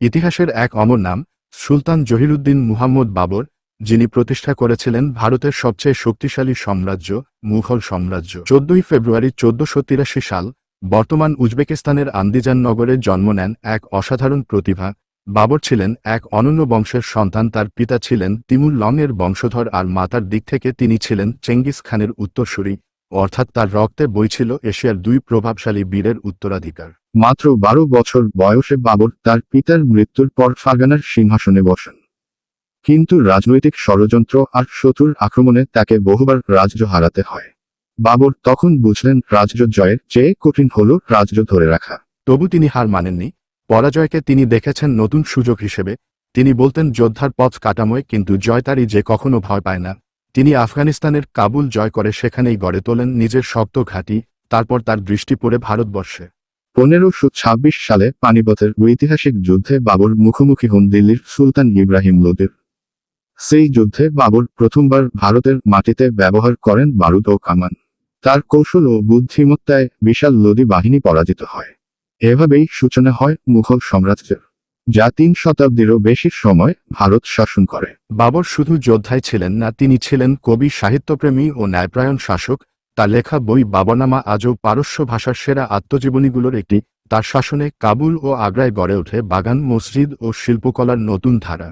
ইতিহাসের এক অমর নাম, সুলতান জহিরুদ্দিন মুহাম্মদ বাবর, যিনি প্রতিষ্ঠা করেছিলেন ভারতের সবচেয়ে শক্তিশালী সাম্রাজ্য, মুঘল সাম্রাজ্য। চোদ্দই ফেব্রুয়ারি চোদ্দশো সাল, বর্তমান উজবেকিস্তানের আন্দিজান নগরে জন্ম নেন এক অসাধারণ প্রতিভা। বাবর ছিলেন এক অনন্য বংশের সন্তান, তার পিতা ছিলেন তিমুর লং এর বংশধর আর মাতার দিক থেকে তিনি ছিলেন চেঙ্গিস খানের উত্তরসূরি। অর্থাৎ তার রক্তে বইছিল এশিয়ার দুই প্রভাবশালী বীরের উত্তরাধিকার। মাত্র বারো বছর বয়সে বাবর তার পিতার মৃত্যুর পর ফাগানার সিংহাসনে বসেন। কিন্তু রাজনৈতিক ষড়যন্ত্র আর শত্রুর আক্রমণে তাকে বহুবার রাজ্য হারাতে হয়। বাবর তখন বুঝলেন রাজ্য জয়ের চেয়ে কঠিন হল রাজ্য ধরে রাখা। তবু তিনি হার মানেননি। পরাজয়কে তিনি দেখেছেন নতুন সুযোগ হিসেবে। তিনি বলতেন যোদ্ধার পথ কাটাময় কিন্তু জয় তারই যে কখনো ভয় পায় না। তিনি আফগানিস্তানের কাবুল জয় করে সেখানেই গড়ে তোলেন নিজের শক্ত ঘাঁটি, তারপর তার দৃষ্টি পড়ে ভারতবর্ষে। পনেরোশো ছাব্বিশ সালে পানিপথের ঐতিহাসিক যুদ্ধে বাবর মুখোমুখি হন দিল্লির সুলতান ইব্রাহিম লোদির। সেই যুদ্ধে বাবর প্রথমবার ভারতের মাটিতে ব্যবহার করেন বারুদ ও কামান। তার কৌশল ও বুদ্ধিমত্তায় বিশাল লোদি বাহিনী পরাজিত হয়। এভাবেই সূচনা হয় মুঘল সাম্রাজ্যের। যা তিন শতাব্দীরও বেশি সময় ভারত শাসন করে। বাবর শুধু যোদ্ধাই ছিলেন না, তিনি ছিলেন কবি, সাহিত্যপ্রেমী ও ন্যায়প্রায়ণ শাসক। তার লেখা বই বাবরনামা আজও পারস্য ভাষার সেরা আত্মজীবনীগুলোর একটি। তার শাসনে কাবুল ও আগ্রায় গড়ে ওঠে বাগান, মসজিদ ও শিল্পকলার নতুন ধারা।